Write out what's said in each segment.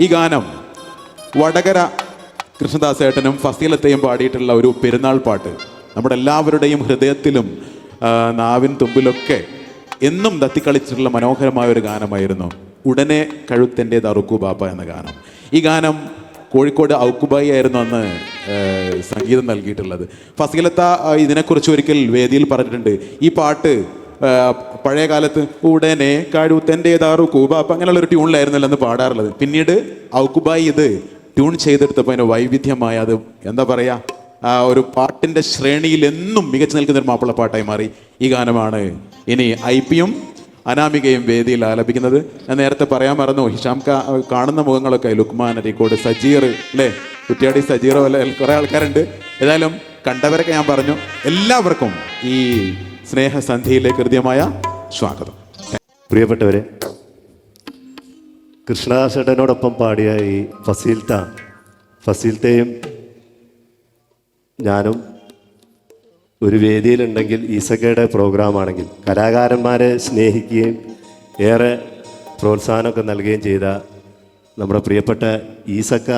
ഈ ഗാനം വടകര കൃഷ്ണദാസ് ഏട്ടനും ഫസീലത്തെയും പാടിയിട്ടുള്ള ഒരു പെരുന്നാൾ പാട്ട്. നമ്മുടെ എല്ലാവരുടെയും ഹൃദയത്തിലും നാവിൻ തുമ്പിലൊക്കെ എന്നും തത്തിക്കളിച്ചിട്ടുള്ള മനോഹരമായ ഒരു ഗാനമായിരുന്നു. ഉടനെ കഴുത്തിന്റെ തറുക്കു ബാപ്പ എന്ന ഗാനം. ഈ ഗാനം കോഴിക്കോട് ഔക്കുബായി ആയിരുന്നു അന്ന് സംഗീതം നൽകിയിട്ടുള്ളത്. ഫസീലത്ത ഇതിനെക്കുറിച്ച് ഒരിക്കൽ വേദിയിൽ പറഞ്ഞിട്ടുണ്ട്. ഈ പാട്ട് പഴയ കാലത്ത് ഉടനെ കഴുത്തന്റെതാറു കൂബാപ്പ് അങ്ങനെയുള്ള ഒരു ട്യൂണിലായിരുന്നല്ലോ അന്ന് പാടാറുള്ളത്. പിന്നീട് ഔക്കുബായി ഇത് ട്യൂൺ ചെയ്തെടുത്തപ്പോൾ അതിന് വൈവിധ്യമായ അത് എന്താ പറയുക ആ ഒരു പാട്ടിന്റെ ശ്രേണിയിൽ എന്നും മികച്ചു നിൽക്കുന്ന ഒരു മാപ്പിളപ്പാട്ടായി മാറി. ഈ ഗാനമാണ് ഇനി ഐ പിയും അനാമികയും വേദിയിൽ ആലപിക്കുന്നത്. ഞാൻ നേരത്തെ പറയാൻ മറന്നു ഹിഷാം കാണുന്ന മുഖങ്ങളൊക്കെ ലുക്മാൻ അരീക്കോട് സജീർ അല്ലേ? കുറ്റിയാടി സജീറോ അല്ലെ കുറേ ആൾക്കാരുണ്ട്. ഏതായാലും കണ്ടവരൊക്കെ ഞാൻ പറഞ്ഞു. എല്ലാവർക്കും ഈ സ്നേഹസന്ധിയിലെ കൃത്യമായ സ്വാഗതം. പ്രിയപ്പെട്ടവരെ കൃഷ്ണാശേട്ടനോടൊപ്പം പാടിയ ഈ ഫസീൽത്ത ഫസീൽത്തയും ഞാനും ഒരു വേദിയിലുണ്ടെങ്കിൽ ഈസക്കയുടെ പ്രോഗ്രാമാണെങ്കിൽ കലാകാരന്മാരെ സ്നേഹിക്കുകയും ഏറെ പ്രോത്സാഹനമൊക്കെ നൽകുകയും ചെയ്ത നമ്മുടെ പ്രിയപ്പെട്ട ഈസക്ക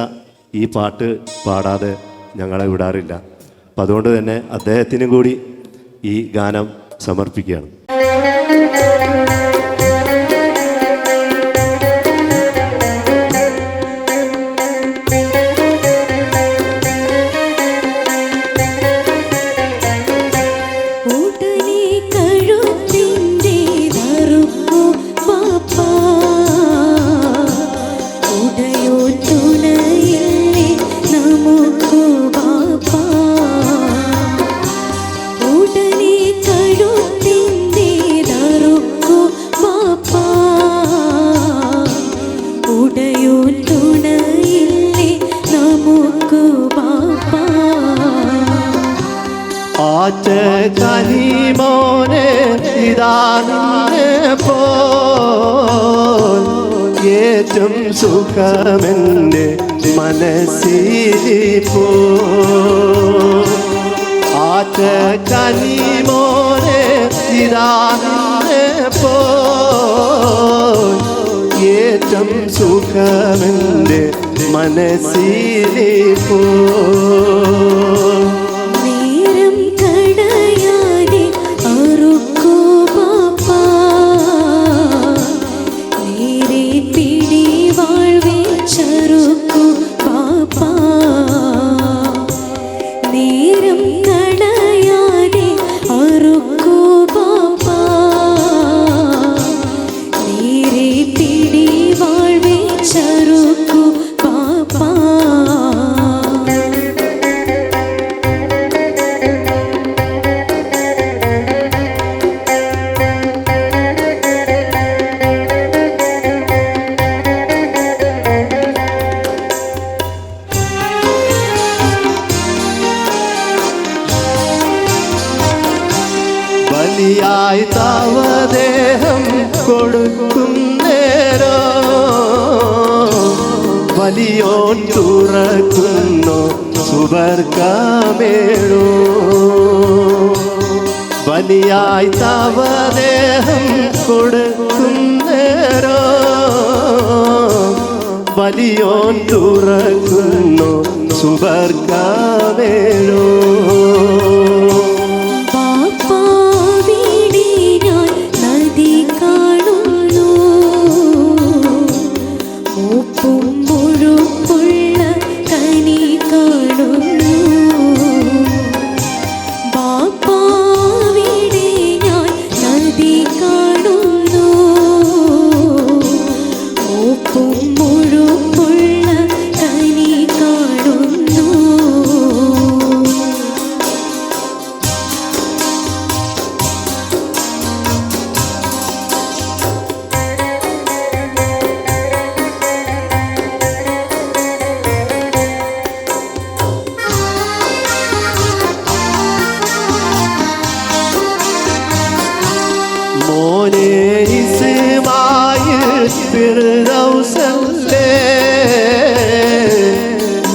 ഈ പാട്ട് പാടാതെ ഞങ്ങളെ വിടാറില്ല. അപ്പം അതുകൊണ്ട് തന്നെ അദ്ദേഹത്തിനും കൂടി ഈ ഗാനം സമർപ്പിക്കുകയാണ്. കനിമോനെ ഇതാ നിന്നെ പോൽ. ഏറ്റവും സുഖമെന്റെ മനസ്സിലിപ്പോ ആറ്റ കനിമോനെ ഇതാ പോ പോൽ. ഏറ്റവും സുഖമെന്റെ മനസ്സിലിപ്പോ ബലിയായി താവദേഹം കൊടുക്കും നേരോ? വലിയോൻ തുറക്കുന്നു സുവർഗമേഴോ ബലിയായി താവദേഹം കൊടുക്കും നേരോ? വലിയോൻ തുറക്കുന്നു സുവർഗമേഴോ ഫിർദൗസല്ലേ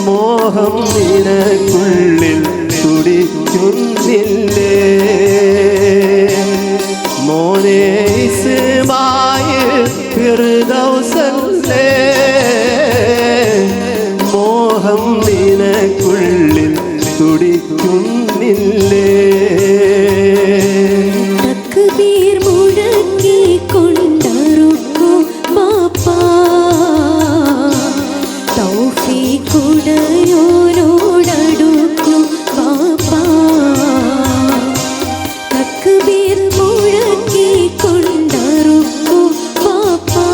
മോഹം നിനക്കുള്ളിൽ തുടിക്കുന്നില്ലേ മോനെ ഇസ്മായിൽ ഫിർദൗസല്ലേ മോഹം നിനക്കുള്ളിൽ തുടിക്കുന്നില്ലേ തൗഫീഖുടയോനോടടുക്കും പാപ്പാ തക്ബീർ മുഴക്കി കൊണ്ടറുക്കും ബാപ്പാ.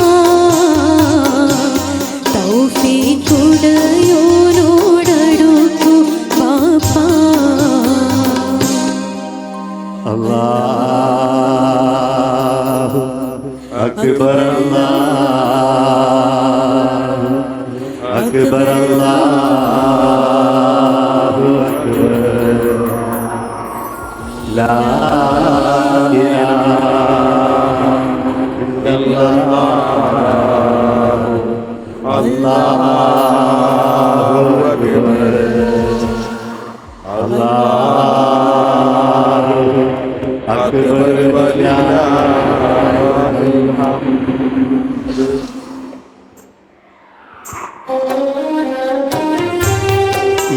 തൗഫീഖുടയോനോടടുക്കും പാപ്പാ അല്ലാഹു അക്ബർ അല്ലാഹു അക്ബർ. അല്ലാഹു لا ലാ ഇലാഹ ഇല്ലല്ലാഹു അല്ലാഹു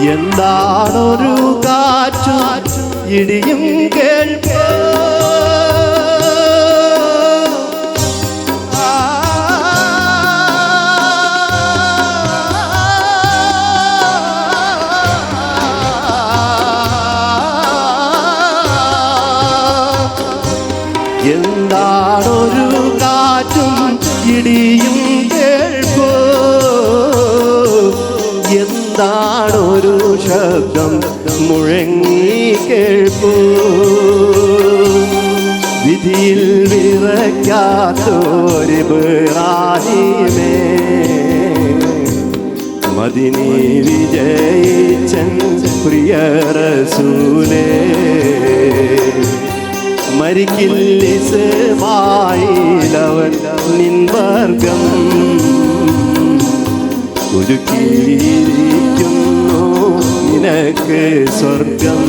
എന്താണൊരു കാറ്റും? ഇടിയും കേൾപ്പോ. എന്താണൊരു കാറ്റും ഇടിയും കേൾപ്പോ? എന്താണൊരു ശബ്ദം മുഴങ്ങി കേൾപ്പൂ. വിധിയിൽ വിറയ്ക്കാത്തൊരു ബിറാഹിമേ മദിനി വിജയിച്ചൻ പ്രിയ റസൂലേ. മരിക്കില്ലിസമായിലവൻ നിൻവർഗം. ഒരുക്കിയിരിക്കുന്നു നിനക്ക് സ്വർഗം.